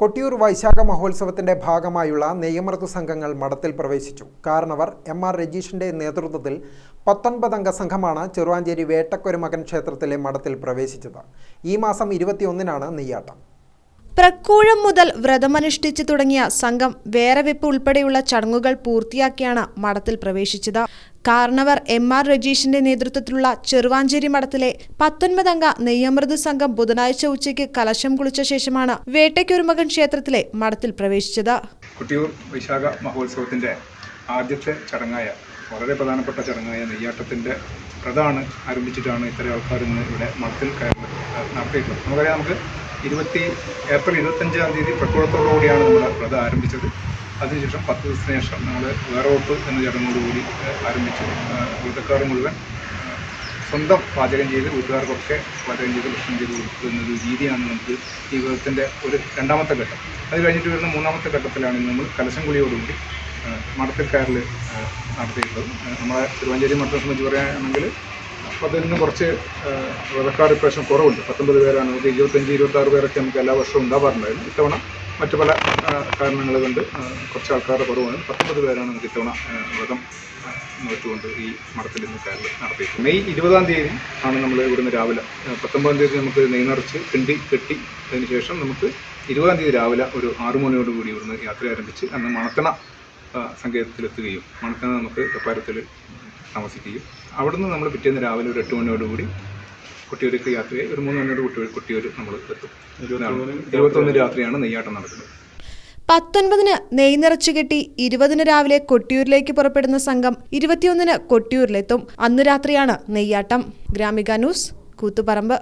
കൊട്ടിയൂർ വൈശാഖ മഹോത്സവത്തിന്റെ ഭാഗമായുള്ള നെയ്യമൃതു സംഘങ്ങൾ മഠത്തിൽ പ്രവേശിച്ചു. കാരണവർ എം ആർ രജീഷിന്റെ നേതൃത്വത്തിൽ പത്തൊൻപതംഗ സംഘമാണ് ചെറുവാഞ്ചേരി വേട്ടക്കൊരുമകൻ ക്ഷേത്രത്തിലെ മഠത്തിൽ പ്രവേശിച്ചത്. ഈ മാസം ഇരുപത്തിയൊന്നിനാണ് നെയ്യാട്ടം. പ്രക്കൂഴം മുതൽ വ്രതമനുഷ്ഠിച്ചു തുടങ്ങിയ സംഘം വേറെ വെപ്പ് ഉൾപ്പെടെയുള്ള ചടങ്ങുകൾ പൂർത്തിയാക്കിയാണ് മഠത്തിൽ പ്രവേശിച്ചത്. കാരണവർ എം ആർ രജീഷിന്റെ നേതൃത്വത്തിലുള്ള ചെറുവാഞ്ചേരി മഠത്തിലെ പത്തൊൻപതംഗ നെയ്യമൃത് സംഘം ബുധനാഴ്ച ഉച്ചയ്ക്ക് കലശം കുളിച്ച ശേഷമാണ് വേട്ടയ്ക്കൊരുമകൻ ക്ഷേത്രത്തിലെ മഠത്തിൽ പ്രവേശിച്ചത്. കുട്ടിയൂർ വൈശാഖ മഹോത്സവത്തിന്റെ ആദ്യത്തെ ചടങ്ങായ വളരെ പ്രധാനപ്പെട്ട ചടങ്ങായ നെയ്യാട്ടത്തിന്റെ പ്രധാന ആരംഭിച്ചിട്ടാണ് ഇത്തരം ആൾക്കാർ ഇന്ന് ഇവിടെ മഠത്തിൽ നടത്തിയിട്ടുള്ളത്. നമുക്കറിയാം നമുക്ക് ഇരുപത്തി ഏപ്രിൽ ഇരുപത്തഞ്ചാം തീയതി പ്രക്കുളത്തോടുകൂടിയാണ് നമ്മുടെ വ്രതം ആരംഭിച്ചത്. അതിനുശേഷം പത്ത് ദിവസത്തിന് ശേഷം നമ്മൾ വേറോട്ട് എന്ന ചടങ്ങോടുകൂടി ആരംഭിച്ചു. വീട്ടുകാർ മുഴുവൻ സ്വന്തം പാചകം ചെയ്ത് വീട്ടുകാർക്കൊക്കെ പാചകം ചെയ്ത് ഭക്ഷണം ചെയ്ത് കൊടുക്കുന്ന ഒരു രീതിയാണ് നമുക്ക് ഈ വിധത്തിന്റെ ഒരു രണ്ടാമത്തെ ഘട്ടം. അത് കഴിഞ്ഞിട്ട് വരുന്ന മൂന്നാമത്തെ ഘട്ടത്തിലാണ് നമ്മൾ കലശം കുളിയോടുകൂടി മഠത്തിൽക്കാരിൽ നടത്തിയിട്ടുള്ളത്. നമ്മളെ തിരുവഞ്ചേരി മഠത്തെ സംബന്ധിച്ച് പറയുകയാണെങ്കിൽ അതിൽ നിന്ന് കുറച്ച് വ്രതക്കാർ ഇപ്രാവശ്യം കുറവുണ്ട്. പത്തൊമ്പത് പേരാണ്. നമുക്ക് ഇരുപത്തഞ്ച് ഇരുപത്താറ് പേരൊക്കെ നമുക്ക് എല്ലാ വർഷവും ഉണ്ടാവാറുണ്ടായിരുന്നു. ഇത്തവണ മറ്റു പല കാരണങ്ങൾ കൊണ്ട് കുറച്ച് ആൾക്കാരുടെ കുറവാണ്. പത്തൊമ്പത് പേരാണ് നമുക്ക് ഇത്തവണ വ്രതം നോറ്റുകൊണ്ട് ഈ മഠത്തിൽ നിന്ന് കയറി നടത്തിയത് മെയ് ഇരുപതാം തീയതി ആണ് നമ്മൾ ഇവിടുന്ന് രാവിലെ പത്തൊമ്പതാം തീയതി നമുക്ക് നെയ് പിണ്ടി കെട്ടി അതിന് ശേഷം നമുക്ക് ഇരുപതാം തീയതി രാവിലെ ഒരു ആറു മണിയോടുകൂടി ഇവിടുന്ന് യാത്ര ആരംഭിച്ച് അന്ന് മണത്തണ സങ്കേതത്തിലെത്തുകയും മണത്തണ നമുക്ക് വെപ്പാരത്തിൽ താമസിക്കുകയും. അവിടുന്ന് നമ്മൾ പിറ്റേന്ന് രാവിലെ ഒരു എട്ട് മണിയോടുകൂടി കുട്ടിയൂർക്ക് യാത്ര ഒരു മൂന്ന് മണിയോട് കുട്ടിയൂർ കുട്ടിയൂർ നമ്മൾ എത്തും. ഇരുപത്തൊന്ന് രാത്രിയാണ് നെയ്യാട്ടം നടക്കുന്നത്. പത്തൊൻപതിന് നെയ് നിറച്ചു കെട്ടി ഇരുപതിന് രാവിലെ കൊട്ടിയൂരിലേക്ക് പുറപ്പെടുന്ന സംഘം ഇരുപത്തിയൊന്നിന് കൊട്ടിയൂരിലെത്തും. അന്ന് രാത്രിയാണ് നെയ്യാട്ടം. ഗ്രാമിക ന്യൂസ് കൂത്തുപറമ്പ്.